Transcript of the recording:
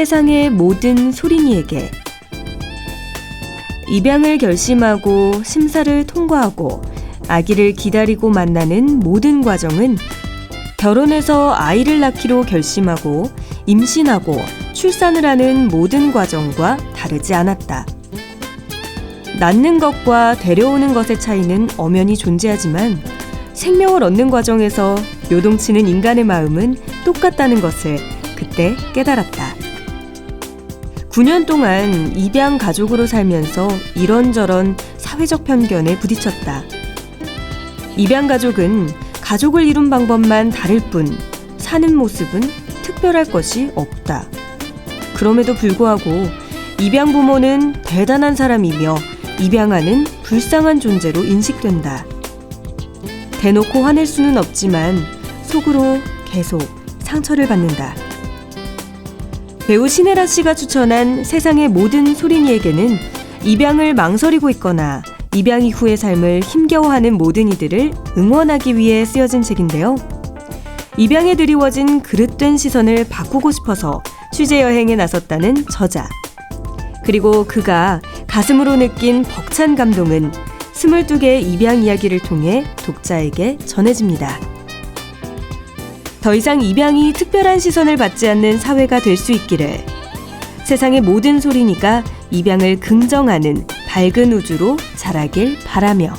세상의 모든 소린이에게 입양을 결심하고 심사를 통과하고 아기를 기다리고 만나는 모든 과정은 결혼해서 아이를 낳기로 결심하고 임신하고 출산을 하는 모든 과정과 다르지 않았다. 낳는 것과 데려오는 것의 차이는 엄연히 존재하지만 생명을 얻는 과정에서 요동치는 인간의 마음은 똑같다는 것을 그때 깨달았다. 9년 동안 입양 가족으로 살면서 이런저런 사회적 편견에 부딪혔다. 입양 가족은 가족을 이룬 방법만 다를 뿐 사는 모습은 특별할 것이 없다. 그럼에도 불구하고 입양 부모는 대단한 사람이며 입양아는 불쌍한 존재로 인식된다. 대놓고 화낼 수는 없지만 속으로 계속 상처를 받는다. 배우 신혜라 씨가 추천한 세상의 모든 소린이에게는 입양을 망설이고 있거나 입양 이후의 삶을 힘겨워하는 모든 이들을 응원하기 위해 쓰여진 책인데요. 입양에 드리워진 그릇된 시선을 바꾸고 싶어서 취재 여행에 나섰다는 저자. 그리고 그가 가슴으로 느낀 벅찬 감동은 22개의 입양 이야기를 통해 독자에게 전해집니다. 더 이상 입양이 특별한 시선을 받지 않는 사회가 될 수 있기를. 세상의 모든 소리니까 입양을 긍정하는 밝은 우주로 자라길 바라며